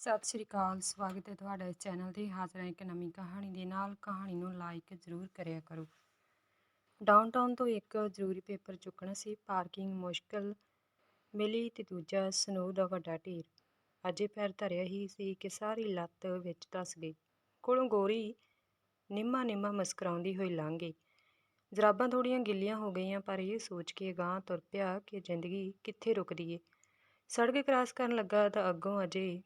ਸਤਿ ਸ਼੍ਰੀ ਅਕਾਲ, ਸਵਾਗਤ ਹੈ ਤੁਹਾਡਾ ਇਸ ਚੈਨਲ ਤੇ। ਹਾਜ਼ਰ ਹਾਂ ਇੱਕ ਨਵੀਂ ਕਹਾਣੀ ਦੇ ਨਾਲ। ਕਹਾਣੀ ਨੂੰ ਲਾਈਕ ਜ਼ਰੂਰ ਕਰਿਆ ਕਰੋ। ਡਾਊਨਟਾਊਨ ਤੋਂ ਇੱਕ ਜ਼ਰੂਰੀ ਪੇਪਰ ਚੁੱਕਣਾ ਸੀ। ਪਾਰਕਿੰਗ ਮੁਸ਼ਕਲ ਮਿਲੀ ਤੇ ਦੂਜਾ ਸਨੋ ਦਾ ਵੱਡਾ ਢੇਰ। ਅਜੇ ਪੈਰ ਧਰਿਆ ਹੀ ਸੀ ਕਿ ਸਾਰੀ ਲੱਤ ਵਿੱਚ ਧਸ ਗਈ। ਕੋਲੋਂ ਗੋਰੀ ਨਿੰਮਾ ਨਿੰਮਾ ਮੁਸਕਰਾਉਂਦੀ ਹੋਈ ਲੰਘ ਗਈ। ਜਰਾਬਾਂ ਥੋੜੀਆਂ ਗਿੱਲੀਆਂ ਹੋ ਗਈਆਂ, ਪਰ ਇਹ ਸੋਚ ਕੇ ਗਾਂ ਤੁਰ ਪਿਆ ਕਿ ਜ਼ਿੰਦਗੀ ਕਿੱਥੇ ਰੁਕਦੀ ਏ। ਸੜਕ ਕ੍ਰਾਸ ਕਰਨ ਲੱਗਾ ਤਾਂ ਅੱਗੋਂ ਅਜੇ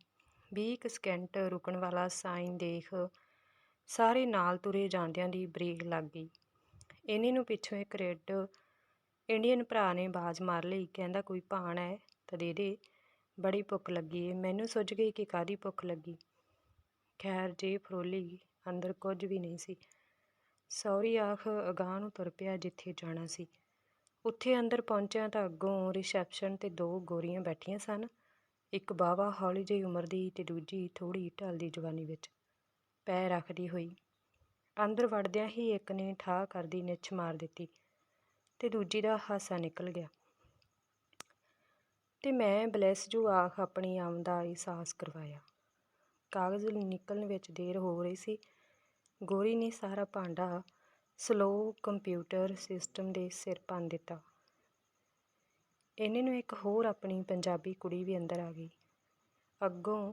ਵੀਹ ਕੁ ਸਕਿੰਟ ਰੁਕਣ ਵਾਲਾ ਸਾਈਨ ਦੇਖ ਸਾਰੇ ਨਾਲ ਤੁਰੇ ਜਾਂਦਿਆਂ ਦੀ ਬ੍ਰੇਕ ਲੱਗ ਗਈ। ਇੰਨੇ ਨੂੰ ਪਿੱਛੋਂ ਇੱਕ ਰੈੱਡ ਇੰਡੀਅਨ ਭਰਾ ਨੇ ਬਾਜ਼ ਮਾਰ ਲਈ, ਕਹਿੰਦਾ, ਕੋਈ ਭਾਣ ਹੈ ਤਾਂ ਦੇ ਦੇ, ਬੜੀ ਭੁੱਖ ਲੱਗੀ ਏ। ਮੈਨੂੰ ਸੁੱਝ ਗਈ ਕਿ ਕਾਦੀ ਭੁੱਖ ਲੱਗੀ? ਖੈਰ, ਜੇ ਫਰੋਲੀ, ਅੰਦਰ ਕੁਝ ਵੀ ਨਹੀਂ ਸੀ। ਸੌਰੀ, ਆਖ, ਅਗਾਂਹ ਨੂੰ ਤੁਰ ਪਿਆ ਜਿੱਥੇ ਜਾਣਾ ਸੀ। ਉੱਥੇ ਅੰਦਰ ਪਹੁੰਚਿਆ ਤਾਂ ਅੱਗੋਂ ਰਿਸੈਪਸ਼ਨ ਤੇ ਦੋ ਗੋਰੀਆਂ ਬੈਠੀਆਂ ਸਨ। ਇੱਕ ਵਾਹਵਾ ਹੌਲੀ ਜਿਹੀ ਉਮਰ ਦੀ ਤੇ ਦੂਜੀ ਥੋੜ੍ਹੀ ਢਲਦੀ ਜਵਾਨੀ ਵਿੱਚ ਪੈ ਰੱਖਦੀ ਹੋਈ। ਅੰਦਰ ਵੜਦਿਆਂ ਹੀ ਇੱਕ ਨੇ ਠਾਹ ਕਰਦੀ ਨਿੱਛ ਮਾਰ ਦਿੱਤੀ ਤੇ ਦੂਜੀ ਦਾ ਹਾਸਾ ਨਿਕਲ ਗਿਆ। ਤੇ ਮੈਂ ਬਲੈਸ ਜੂ ਆਖ ਆਪਣੀ ਆਮਦ ਦਾ ਅਹਿਸਾਸ ਕਰਵਾਇਆ। ਕਾਗਜ਼ ਨਿਕਲਣ ਵਿੱਚ ਦੇਰ ਹੋ ਰਹੀ ਸੀ। ਗੋਰੀ ਨੇ ਸਾਰਾ ਭਾਂਡਾ, ਸਲੋ ਕੰਪਿਊਟਰ ਸਿਸਟਮ ਦੇ ਸਿਰ ਪੰਨ ਦਿੱਤਾ। ਇਹਨੇ ਨੂੰ ਇੱਕ ਹੋਰ ਆਪਣੀ ਪੰਜਾਬੀ ਕੁੜੀ ਵੀ ਅੰਦਰ ਆ ਗਈ। ਅੱਗੋਂ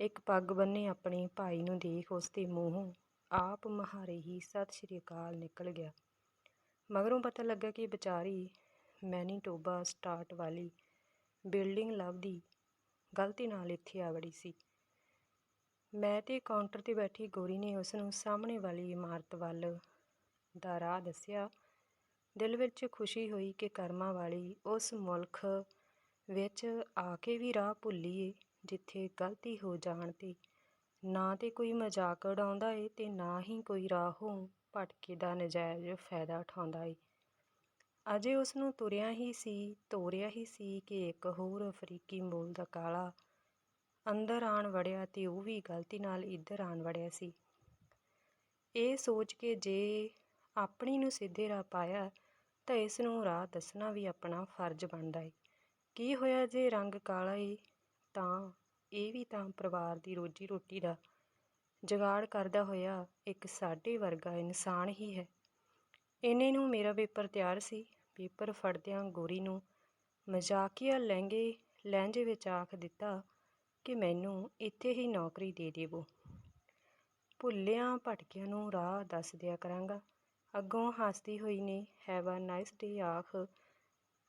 ਇੱਕ ਪੱਗ ਬੰਨ੍ਹੇ ਆਪਣੇ ਭਾਈ ਨੂੰ ਦੇਖ ਉਸ ਦੇ ਮੂੰਹੋਂ ਆਪ ਮਹਾਰੇ ਹੀ ਸਤਿ ਸ਼੍ਰੀ ਅਕਾਲ ਨਿਕਲ ਗਿਆ। ਮਗਰੋਂ ਪਤਾ ਲੱਗਾ ਕਿ ਵਿਚਾਰੀ ਮੈਨੀਟੋਬਾ ਸਟਾਰਟ ਵਾਲੀ ਬਿਲਡਿੰਗ ਲੱਭਦੀ ਗਲਤੀ ਨਾਲ ਇੱਥੇ ਆ ਵੜੀ ਸੀ। ਮੈਂ ਤੇ ਕਾਊਂਟਰ ਤੇ ਬੈਠੀ ਗੋਰੀ ਨੇ ਉਸ ਨੂੰ ਸਾਹਮਣੇ ਵਾਲੀ ਇਮਾਰਤ ਵੱਲ ਦਾ ਰਾਹ ਦੱਸਿਆ ਦਿਲ ਵਿੱਚ ਖੁਸ਼ੀ ਹੋਈ ਕਿ ਕਰਮਾਂ ਵਾਲੀ ਉਸ ਮੁਲਕ ਵਿੱਚ ਆ ਕੇ ਵੀ ਰਾਹ ਭੁੱਲੀਏ, ਜਿੱਥੇ ਗਲਤੀ ਹੋ ਜਾਣ ਤੇ ਨਾ ਤੇ ਕੋਈ ਮਜ਼ਾਕ ਉਡਾਉਂਦਾ ਏ ਤੇ ਨਾ ਹੀ ਕੋਈ ਰਾਹੋਂ ਭਟਕੇ ਦਾ ਨਜਾਇਜ਼ ਫਾਇਦਾ ਉਠਾਉਂਦਾ ਏ। ਅਜੇ ਉਸ ਨੂੰ ਤੁਰਿਆ ਹੀ ਸੀ, ਤੋਰਿਆ ਹੀ ਸੀ ਕਿ ਇੱਕ ਹੋਰ ਅਫਰੀਕੀ ਮੂਲ ਦਾ ਕਾਲਾ ਅੰਦਰ ਆਣ ਵੜਿਆ ਤੇ ਉਹ ਵੀ ਗਲਤੀ ਨਾਲ ਇੱਧਰ ਆਣ ਵੜਿਆ ਸੀ। ਇਹ ਸੋਚ ਕੇ ਜੇ ਆਪਣੀ ਨੂੰ ਸਿੱਧੇ ਰਾਹ ਪਾਇਆ ਤਾਂ ਇਸ ਨੂੰ ਰਾਹ ਦੱਸਣਾ ਵੀ ਆਪਣਾ ਫਰਜ਼ ਬਣਦਾ ਏ। ਕੀ ਹੋਇਆ ਜੇ ਰੰਗ ਕਾਲਾ ਏ, ਤਾਂ ਇਹ ਵੀ ਤਾਂ ਪਰਿਵਾਰ ਦੀ ਰੋਜੀ ਰੋਟੀ ਦਾ ਜਗਾੜ ਕਰਦਾ ਹੋਇਆ ਇੱਕ ਸਾਡੇ ਵਰਗਾ ਇਨਸਾਨ ਹੀ ਹੈ। ਇੰਨੇ ਨੂੰ ਮੇਰਾ ਪੇਪਰ ਤਿਆਰ ਸੀ। ਪੇਪਰ ਫੜਦਿਆਂ ਗੋਰੀ ਨੂੰ ਮਜ਼ਾਕੀਆ ਲਹਿੰਗੇ, ਲਹਿੰਜੇ ਵਿੱਚ ਆਖ ਦਿੱਤਾ ਕਿ ਮੈਨੂੰ ਇੱਥੇ ਹੀ ਨੌਕਰੀ ਦੇ ਦੇਵੋ। ਭੁੱਲਿਆਂ ਭਟਕਿਆਂ ਨੂੰ ਰਾਹ ਦੱਸ ਦਿਆ ਕਰਾਂਗਾ। ਅੱਗੋਂ ਹੱਸਦੀ ਹੋਈ ਨੇ ਹੈਵ ਅ ਨਾਈਸ ਡੇ ਆਖ।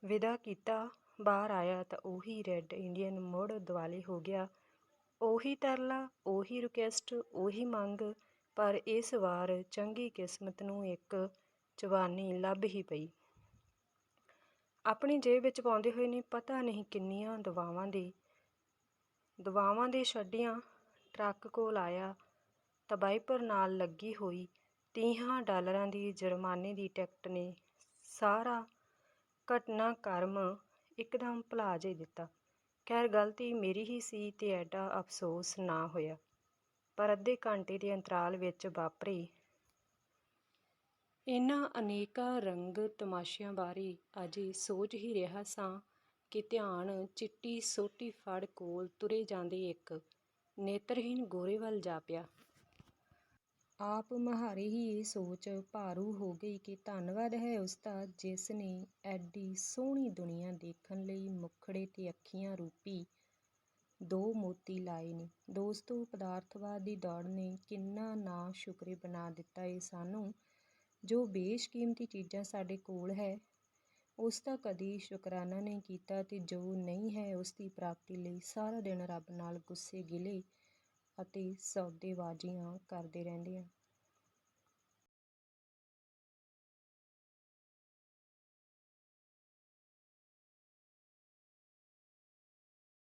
ਵਿਦਾ ਕੀਤਾ, ਬਾਹਰ ਆਇਆ ਤਾਂ ਉਹੀ ਰੈੱਡ ਇੰਡੀਅਨ ਮੁੜ ਦਿਵਾਲੇ ਹੋ ਗਿਆ। ਉਹੀ ਤਰਲਾ, ਉਹੀ ਰਿਕੁਐਸਟ ਉਹੀ ਮੰਗ, ਪਰ ਇਸ ਵਾਰ ਚੰਗੀ ਕਿਸਮਤ ਨੂੰ ਇੱਕ ਜਵਾਨੀ ਲੱਭ ਹੀ ਪਈ। ਆਪਣੀ ਜੇਬ ਵਿੱਚ ਪਾਉਂਦੇ ਹੋਏ ਨੇ ਪਤਾ ਨਹੀਂ ਕਿੰਨੀਆਂ ਦਵਾਵਾਂ ਦੇ ਦਵਾਵਾਂ ਦੇ ਛੱਡੀਆਂ। ਟਰੱਕ ਕੋਲ ਆਇਆ ਤਾਂ ਵਾਈਪਰ ਨਾਲ ਲੱਗੀ ਹੋਈ। ਤੀਹਾਂ ਡਾਲਰਾਂ ਦੀ ਜੁਰਮਾਨੇ ਦੀ ਟਿਕਟ ਨੇ। ਸਾਰਾ ਘਟਨਾਕ੍ਰਮ ਇਕਦਮ ਭੁਲਾ ਜੇ ਦਿੱਤਾ। ਖੈਰ, ਗਲਤੀ ਮੇਰੀ ਹੀ ਸੀ ਤੇ ਐਡਾ ਅਫਸੋਸ ਨਾ ਹੋਇਆ। ਪਰ ਅੱਧੇ ਘੰਟੇ ਦੇ ਅੰਤਰਾਲ ਵਿੱਚ ਵਾਪਰੇ। ਇਹਨਾਂ ਅਨੇਕਾਂ ਰੰਗ ਤਮਾਸ਼ਿਆਂ ਬਾਰੇ ਅਜੇ ਸੋਚ ਹੀ ਰਿਹਾ ਸਾਂ ਕਿ ਧਿਆਨ ਚਿੱਟੀ ਸੋਟੀ ਫੜ ਕੋਲ ਤੁਰੇ ਜਾਂਦੇ ਇੱਕ ਨੇਤਰਹੀਣ ਗੋਰੇ ਵੱਲ ਜਾ ਪਿਆ। ਆਪ ਮਹਾਰੇ ਹੀ ਇਹ ਸੋਚ ਭਾਰੂ ਹੋ ਗਈ ਕਿ ਧੰਨਵਾਦ ਹੈ ਉਸਦਾ, ਜਿਸ ਨੇ ਐਡੀ ਸੋਹਣੀ ਦੁਨੀਆ ਦੇਖਣ ਲਈ ਮੁਖੜੇ ਤੇ ਅੱਖੀਆਂ ਰੂਪੀ ਦੋ ਮੋਤੀ ਲਾਏ ਨੇ। ਦੋਸਤੋ, ਪਦਾਰਥਵਾਦ ਦੀ ਦੌੜ ਨੇ ਕਿੰਨਾ ਨਾ ਸ਼ੁਕਰੇ ਬਣਾ ਦਿੱਤਾ ਏ ਸਾਨੂੰ। ਜੋ ਬੇਸ਼ਕੀਮਤੀ ਚੀਜ਼ਾਂ ਸਾਡੇ ਕੋਲ ਹੈ, ਉਸ ਦਾ ਕਦੀ ਸ਼ੁਕਰਾਨਾ ਨਹੀਂ ਕੀਤਾ ਤੇ ਜੋ ਨਹੀਂ ਹੈ, ਉਸ ਦੀ ਪ੍ਰਾਪਤੀ ਲਈ ਸਾਰਾ ਦਿਨ ਰੱਬ ਨਾਲ ਗੁੱਸੇ ਗਿਲੇ। ਅਤੇ ਸੌਦੇਬਾਜ਼ੀਆਂ ਕਰਦੇ ਰਹਿੰਦੇ ਆ।